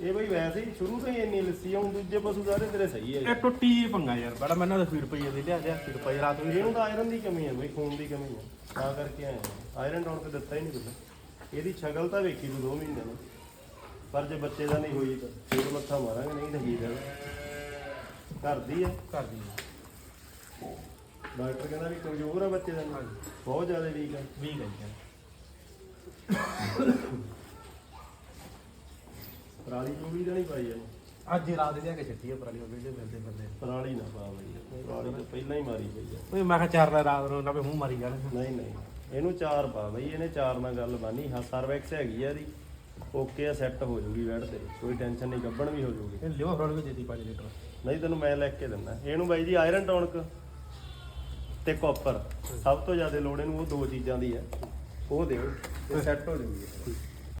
ਇਹ ਬਈ ਵੈਸੇ ਹੀ ਸ਼ੁਰੂ ਤੋਂ ਹੀ ਇੰਨੀ ਲੱਸੀ ਆ ਹੁਣ ਦੂਜੇ ਪਸ਼ੂ ਸਾਰੇ ਤੇਰੇ ਸਹੀ ਹੈ ਇਹ ਟੁੱਟੀ ਜਿਹੀ ਪੰਗਾ ਯਾਰ ਬੜਾ ਮੈਂ ਨਾ ਫੀਡ ਪਈ ਜਾਂਦੀ ਲਿਆ ਲਿਆ ਫੀਡ ਪਈ ਰਾਤ ਨੂੰ ਇਹਨੂੰ ਤਾਂ ਆਇਰਨ ਦੀ ਕਮੀ ਹੈ ਬਈ ਖੂਨ ਦੀ ਕਮੀ ਹੈ ਤਾਂ ਕਰਕੇ ਆਏ ਆ। ਆਇਰਨ ਟੌਨ ਤੇ ਦਿੱਤਾ ਹੀ ਨਹੀਂ ਕੁਝ ਇਹਦੀ ਸ਼ਕਲ ਤਾਂ ਵੇਖੀ ਤੂੰ 2 ਮਹੀਨੇ ਨੂੰ ਪਰ ਜੇ ਬੱਚੇ ਦਾ ਨਹੀਂ ਹੋਈ ਤਾਂ ਫੇਰ ਮੱਥਾ ਮਾਰਾਂਗੇ ਨਹੀਂ ਤਾਂ ਰਹਿਣਾ ਘਰ ਦੀ ਹੈ ਘਰ ਦੀ ਡਾਕਟਰ ਕਹਿੰਦਾ ਵੀ ਕਮਜ਼ੋਰ ਆ ਬੱਚੇ ਦਾ। ਬਹੁਤ ਜ਼ਿਆਦਾ ਵੀਕ ਹੈ ਵੀ ਗਈ ਹੈ ਪਰਾਲੀ ਚੂੜੀ ਤਾਂ ਨਹੀਂ ਪਾਈ ਇਹਨੂੰ? ਅੱਜ ਰਾਤ ਲਿਆ ਕੇ ਛੱਟੀ ਹੈ ਪਰਾਲੀ ਉਹ ਵੇਲੇ ਫਿਰਦੇ ਫਿਰਦੇ। ਪਰਾਲੀ ਨਾ ਪਾ ਬਈ ਪਰਾਲੀ ਤਾਂ ਪਹਿਲਾਂ ਹੀ ਮਾਰੀ ਪਈ ਆ। ਓਏ ਮੈਂ ਕਿਹਾ ਚਾਰ ਲੈ ਰਾਤ ਨੂੰ ਨਾ ਵੀ ਮੂੰਹ ਮਾਰੀ ਜਾਣ। ਨਹੀਂ ਨਹੀਂ ਇਹਨੂੰ ਚਾਰ ਪਾ ਬਈ ਇਹਨੇ ਚਾਰ ਨਾਲ ਗੱਲ ਬਾਨੀ ਹਾਂ ਸਰਵੈਕਸ ਹੈਗੀ ਆ ਇਹਦੀ ਓਕੇ ਆ ਸੈੱਟ ਹੋ ਜੂਗੀ ਬੈਡ ਤੇ ਕੋਈ ਟੈਨਸ਼ਨ ਨਹੀਂ ਗੱਬਣ ਵੀ ਹੋ ਜੂਗੀ। ਇਹ ਲਿਓ ਫਰੋਲ ਵੀ ਦੇਤੀ 5 ਲੀਟਰ। ਨਹੀਂ ਤੈਨੂੰ ਮੈਂ ਲੈ ਕੇ ਦਿੰਦਾ। ਇਹਨੂੰ ਬਾਈ ਜੀ ਆਇਰਨ ਟੌਨਕ ਤੇ ਕਾਪਰ ਸਭ ਤੋਂ ਜ਼ਿਆਦਾ ਲੋੜ ਇਹਨੂੰ ਉਹ ਦੋ ਚੀਜ਼ਾਂ ਦੀ ਹੈ ਉਹ ਦਿਓ ਤੇ ਸੈੱਟ ਹੋ ਜੂਗੀ।